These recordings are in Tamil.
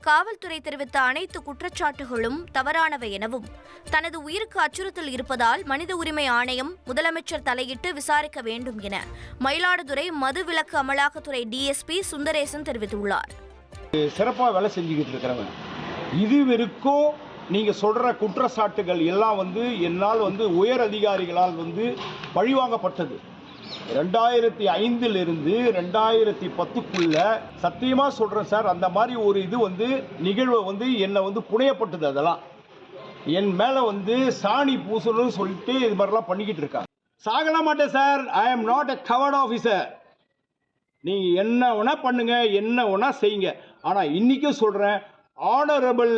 காவல்துறை தெரிவித்த அனைத்து குற்றச்சாட்டுகளும் தவறானவை எனவும் தனது உயிருக்கு அச்சுறுத்தல் இருப்பதால் மனித உரிமை ஆணையம் முதலமைச்சர் தலையிட்டு விசாரிக்க வேண்டும் என மயிலாடுதுறை மதுவிலக்கு அமலாக்கத்துறை டிஎஸ்பி சுந்தரேசன் தெரிவித்துள்ளார். சிறப்பாக வேலை செஞ்சுக்கிட்டு இருக்கிறவன். இதுவரைக்கும் நீங்கள் சொல்கிற குற்றச்சாட்டுகள் எல்லாம் வந்து என்னால் வந்து உயர் அதிகாரிகளால் வந்து பழிவாங்கப்பட்டது. ரெண்டாயிரத்தி ஐந்திலிருந்து ரெண்டாயிரத்தி பத்துக்குள்ள சத்தியமாக சொல்கிறேன் சார் அந்த மாதிரி ஒரு இது வந்து நிகழ்வை வந்து என்னை வந்து புனையப்பட்டது அதெல்லாம். என் மேலே வந்து சாணி பூசணும்னு சொல்லிட்டு இது மாதிரிலாம் பண்ணிக்கிட்டு இருக்காங்க. சாகலாம் மாட்டேன் sir I am not a covert officer நீங்கள் என்ன வேணா பண்ணுங்க என்ன வேணா செய்யுங்க. ஆனால் இன்றைக்கும் சொல்கிறேன் ஆனரபிள்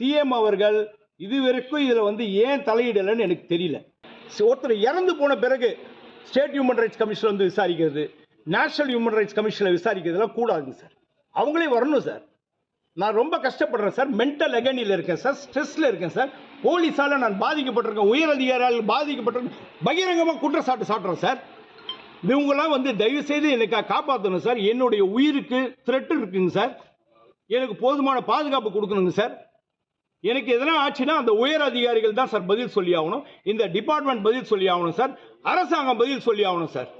சிஎம் அவர்கள் இதுவரைக்கும் இதில் வந்து ஏன் தலையிடலைன்னு எனக்கு தெரியல. ஒருத்தர் இறந்து போன பிறகு ஸ்டேட் ஹியூமன் ரைட்ஸ் கமிஷன் வந்து விசாரிக்கிறது. நேஷனல் ஹியூமன் ரைட்ஸ் கமிஷனில் விசாரிக்கிறதுலாம் கூடாதுங்க சார் அவங்களே வரணும் சார் நான் ரொம்ப கஷ்டப்படுறேன் சார் மென்டல் அகனியில் இருக்கேன் சார் ஸ்ட்ரெஸ்ஸில் இருக்கேன் சார் போலீஸால் நான் பாதிக்கப்பட்டிருக்கேன். உயர் அதிகாரியால் பாதிக்கப்பட்டிருக்கேன். பகிரங்கமாக குற்றச்சாட்டு சாட்டுறேன் சார் இவங்களாம் வந்து தயவு செய்து எனக்கு காப்பாற்றணும் சார் என்னுடைய உயிருக்கு த்ரெட்டு இருக்குங்க சார் எனக்கு போதுமான பாதுகாப்பு கொடுக்கணுங்க சார் எனக்கு எதனா ஆச்சுன்னா அந்த உயர் அதிகாரிகள் தான் சார் பதில் சொல்லி ஆகணும் இந்த டிபார்ட்மெண்ட் பதில் சொல்லி ஆகணும் சார். அரசாங்கம் பதில் சொல்லி ஆகணும் சார்.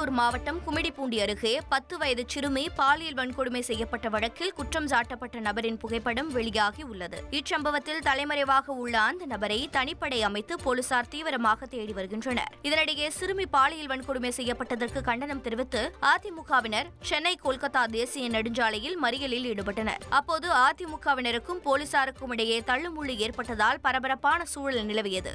கடலூர் மாவட்டம் குமிடிப்பூண்டி அருகே பத்து வயது சிறுமி பாலியல் வன்கொடுமை செய்யப்பட்ட வழக்கில் குற்றம் சாட்டப்பட்ட நபரின் புகைப்படம் வெளியாகி உள்ளது. இச்சம்பவத்தில் தலைமறைவாக உள்ள அந்த நபரை தனிப்படை அமைத்து போலீசார் தீவிரமாக தேடி வருகின்றனர். இதனிடையே சிறுமி பாலியல் வன்கொடுமை செய்யப்பட்டதற்கு கண்டனம் தெரிவித்து அதிமுகவினர் சென்னை கொல்கத்தா தேசிய நெடுஞ்சாலையில் மறியலில் ஈடுபட்டனர். அப்போது அதிமுகவினருக்கும் போலீசாருக்கும் இடையே தள்ளுமுள்ளு ஏற்பட்டதால் பரபரப்பான சூழல் நிலவியது.